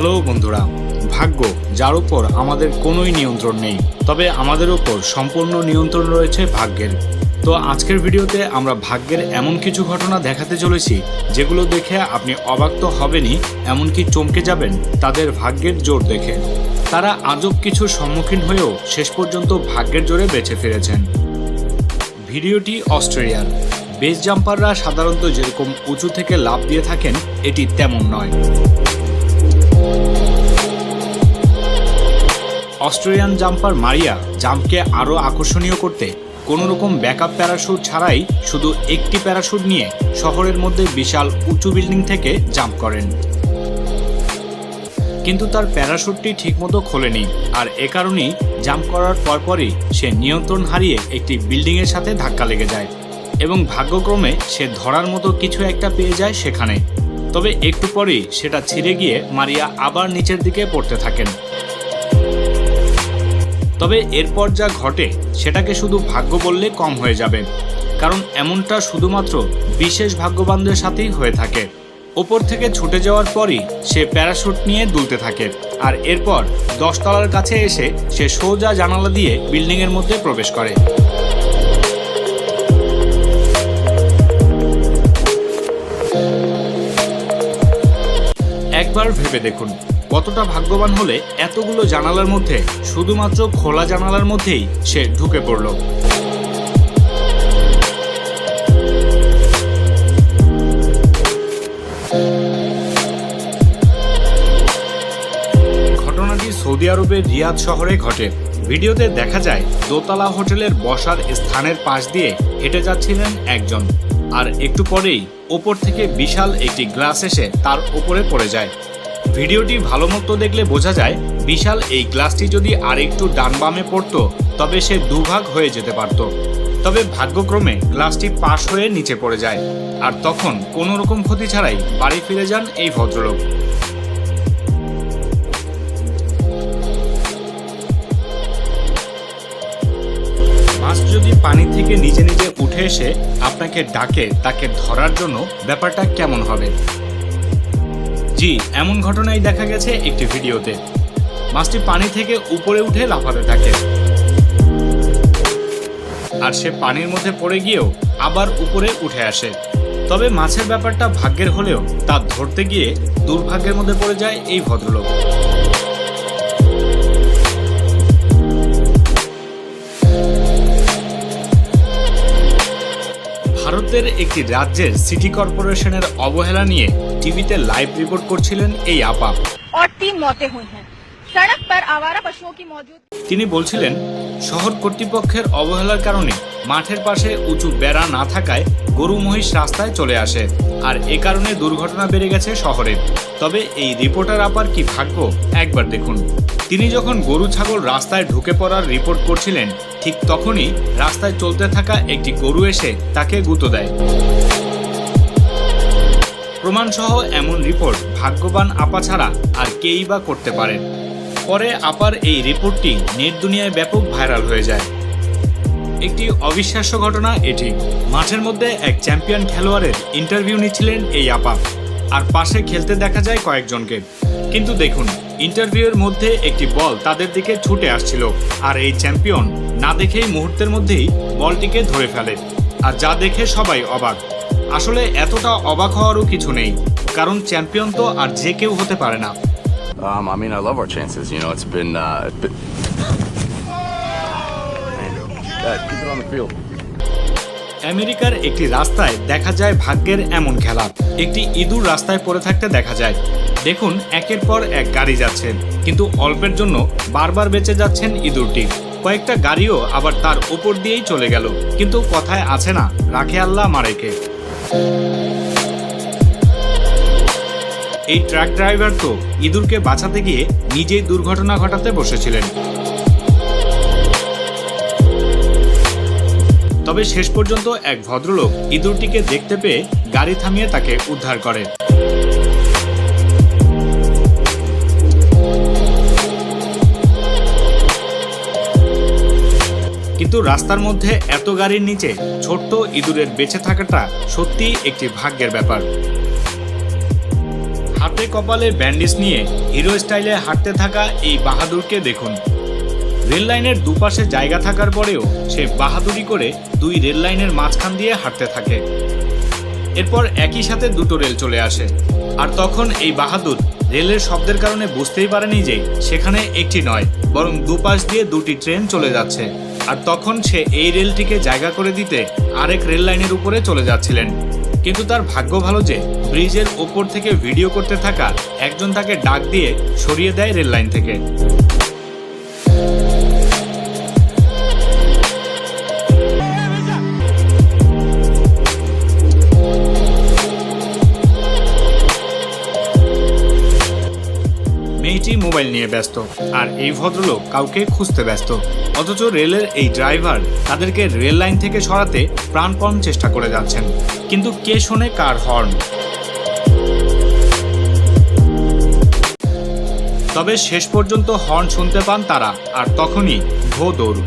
Hello বন্ধুরা, ভাগ্য, যার উপর আমাদের কোনোই নিয়ন্ত্রণ নেই, তবে আমাদের উপর সম্পূর্ণ নিয়ন্ত্রণ রয়েছে ভাগ্যের। তো আজকের ভিডিওতে আমরা ভাগ্যের এমন কিছু ঘটনা দেখাতে চলেছি, যেগুলো দেখে আপনি অবাক তো হবেনই, এমনকি চমকে যাবেন তাদের ভাগ্যের জোর দেখে। তারা আজব কিছুর সম্মুখীন হয়েও শেষ পর্যন্ত ভাগ্যের জোরে বেঁচে ফিরেছেন। ভিডিওটি অস্ট্রেলিয়ার। বেস জাম্পাররা সাধারণত যেরকম উঁচু থেকে লাভ দিয়ে থাকেন, এটি তেমন নয়। অস্ট্রেলিয়ান জাম্পার মারিয়া জাম্পকে আরও আকর্ষণীয় করতে কোনো রকম ব্যাকআপ প্যারাশুট ছাড়াই শুধু একটি প্যারাশুট নিয়ে শহরের মধ্যে বিশাল উঁচু বিল্ডিং থেকে জাম্প করেন। কিন্তু তার প্যারাশুটটি ঠিকমতো খোলেনি আর এ কারণেই জাম্প করার পরপরই সে নিয়ন্ত্রণ হারিয়ে একটি বিল্ডিংয়ের সাথে ধাক্কা লেগে যায় এবং ভাগ্যক্রমে সে ধরার মতো কিছু একটা পেয়ে যায় সেখানে। তবে একটু পরেই সেটা ছিঁড়ে গিয়ে মারিয়া আবার নিচের দিকে পড়তে থাকেন। তবে এরপর যা ঘটে, সেটাকে শুধু ভাগ্য বললে কম হয়ে যাবে। কারণ এমনটা শুধুমাত্র বিশেষ ভাগ্যবানদের সাথেই হয়ে থাকে। ওপর থেকে ছুটে যাওয়ার পরই সে প্যারাশুট নিয়ে দুলতে থাকে। আর এরপর দশতলার কাছে এসে সে সোজা জানালা দিয়ে বিল্ডিংয়ের মধ্যে প্রবেশ করে। একবার ভেবে দেখুন কতটা ভাগ্যবান হলে এতগুলো জানালার মধ্যে, শুধুমাত্র খোলা জানালার মধ্যেই সে ঢুকে পড়ল। ঘটনাটি সৌদি আরবের রিয়াদ শহরে ঘটে। ভিডিওতে দেখা যায়, দোতলা হোটেলের বসার স্থানের পাশ দিয়ে হেঁটে যাচ্ছিলেন একজন। আর একটু পরেই ওপর থেকে বিশাল একটি গ্লাস এসে তার ওপরে পড়ে যায়। ভিডিওটি ভালো মতো দেখলে বোঝা যায়, বিশাল এই গ্লাসটি যদি আর একটু ডান বামে পড়তো, তবে সে দুভাগ হয়ে যেতে পারত। তবে ভাগ্যক্রমে গ্লাসটি পাশ হয়ে নিচে পড়ে যায়, আর তখন কোনো রকম ক্ষতি ছাড়াই বাড়ি ফিরে যান এই ভদ্রলোক। মাছ যদি পানি থেকে নিজে নিজে উঠে এসে আপনাকে ডাকে, তাকে ধরার জন্য ব্যাপারটা কেমন হবে? জি, এমন ঘটনাই দেখা গেছে একটি ভিডিওতে। মাছটি পানি থেকে উপরে উঠে লাফাতে থাকে। আর সে পানির মধ্যে পড়ে গিয়েও আবার উপরে উঠে আসে। তবে মাছের ব্যাপারটা ভাগ্যের হলেও তা ধরতে গিয়ে দুর্ভাগ্যের মধ্যে পড়ে যায় এই ভদ্রলোক। ভারতের একটি রাজ্যের সিটি কর্পোরেশনের অবহেলা নিয়ে টিভিতে লাইভ রিপোর্ট করছিলেন এই আপা। তিনি বলছিলেন শহর কর্তৃপক্ষের অবহেলার কারণে মাঠের পাশে উঁচু বেড়া না থাকায় গরু মহিষ রাস্তায় চলে আসে আর এ কারণে দুর্ঘটনা বেড়ে গেছে শহরে। তবে এই রিপোর্টার আপার কি ভাগ্য? একবার দেখুন। তিনি যখন গরু ছাগল রাস্তায় ঢুকে পড়ার রিপোর্ট করছিলেন ঠিক তখনই রাস্তায় চলতে থাকা একটি গরু এসে তাকে গুঁতো দেয়। প্রমাণসহ এমন রিপোর্ট ভাগ্যবান আপা ছাড়া আর কেই বা করতে পারে। পরে আপার এই রিপোর্টটি নেট দুনিয়ায় ব্যাপক ভাইরাল হয়ে যায়। একটি অবিশ্বাস্য ঘটনা এটি। মাঠের মধ্যে এক চ্যাম্পিয়ন খেলোয়াড়ের ইন্টারভিউ নিচ্ছিলেন এই আপা। আর পাশে খেলতে দেখা যায় কয়েকজনকে। কিন্তু দেখুন, ইন্টারভিউয়ের মধ্যে একটি বল তাদের দিকে ছুটে আসছিল। আর এই চ্যাম্পিয়ন না দেখেই মুহূর্তের মধ্যেই বলটিকে ধরে ফেলে। আর যা দেখে সবাই অবাক। আসলে এতটা অবাক হওয়ারও কিছু নেই কারণ চ্যাম্পিয়ন তো আর যে কেউ হতে পারে না Um, I mean, I love our chances. You know, it's been. Uh, been... Guys, keep it on the field. আমেরিকার একটি রাস্তায় দেখা যায় ভাগ্যের এমন খেলা একটি ইঁদুর রাস্তায় পড়ে থাকতে দেখা যায় দেখুন একের পর এক গাড়ি যাচ্ছে কিন্তু অল্পের জন্য বারবার বেঁচে যাচ্ছেন ইঁদুরটি কয়েকটা গাড়িও আবার তার উপর দিয়েই চলে গেল কিন্তু কথায় আছে না রাখে আল্লাহ মারেকে এই ট্রাক ড্রাইভার তো ইঁদুরকে বাঁচাতে গিয়ে নিজেই দুর্ঘটনা ঘটাতে বসেছিলেন। তবে শেষ পর্যন্ত এক ভদ্রলোক ইঁদুরটিকে দেখতে পেয়ে গাড়ি থামিয়ে তাকে উদ্ধার করে কিন্তু রাস্তার মধ্যে এত গাড়ির নিচে ছোট্ট ইঁদুরের বেঁচে থাকাটা সত্যিই একটি ভাগ্যের ব্যাপার। হাতে কপালে ব্যান্ডেজ নিয়ে হিরো স্টাইলে হাঁটতে থাকা এই বাহাদুরকে দেখুন। রেল লাইনের দুপাশে জায়গা থাকার পরেও সে বাহাদুরি করে দুই রেল লাইনের মাঝখান দিয়ে হাঁটতে থাকে। এরপর একই সাথে দুটো রেল চলে আসে। আর তখন এই বাহাদুর রেলের শব্দের কারণে বুঝতেই পারেনি যে সেখানে একটি নয়, বরং দুপাশ দিয়ে দুটি ট্রেন চলে যাচ্ছে। আর তখন সে এই রেলটিকে জায়গা করে দিতে আরেক রেল লাইনের উপরে চলে যাচ্ছিলেন। কিন্তু তার ভাগ্য ভালো যে ব্রিজের ওপর থেকে ভিডিও করতে থাকা একজন তাকে ডাক দিয়ে সরিয়ে দেয় রেল লাইন থেকে। মেয়েটি মোবাইল নিয়ে ব্যস্ত, আর এই ভদ্রলোক কাউকে খুঁজতে ব্যস্ত। অথচ রেলের এই ড্রাইভার তাদেরকে রেল লাইন থেকে সরাতে প্রাণপণ চেষ্টা করে যাচ্ছেন। কিন্তু কে শোনে কার হর্ন? তবে শেষ পর্যন্ত হর্ন শুনতে পান তারা, আর তখনই ভো দৌড়।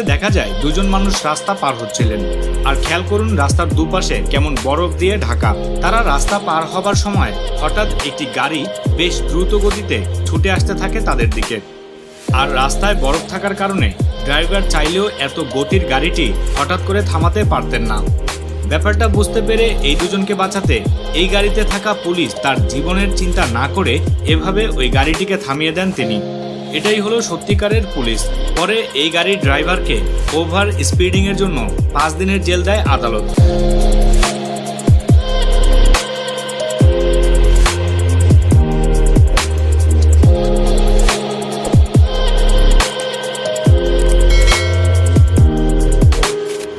ভিডিওতে দেখা যায়, দুজন মানুষ রাস্তা পার হচ্ছিলেন। আর খেয়াল করুন, রাস্তার দুপাশে কেমন বরফ দিয়ে ঢাকা। তারা রাস্তা পার হবার সময় হঠাৎ একটি গাড়ি বেশ দ্রুত গতিতে ছুটে আসতে থাকে তাদের দিকে। আর রাস্তায় বরফ থাকার কারণে ড্রাইভার চাইলেও এত গতির গাড়িটি হঠাৎ করে থামাতে পারতেন না। ব্যাপারটা বুঝতে পেরে এই দুজনকে বাঁচাতে এই গাড়িতে থাকা পুলিশ তার জীবনের চিন্তা না করে এভাবে ওই গাড়িটিকে থামিয়ে দেন তিনি। এটাই হলো সত্যিকারের পুলিশ। পরে এই গাড়ির ড্রাইভারকে ওভার স্পিডিংয়ের জন্য পাঁচ দিনের জেল দেয় আদালত।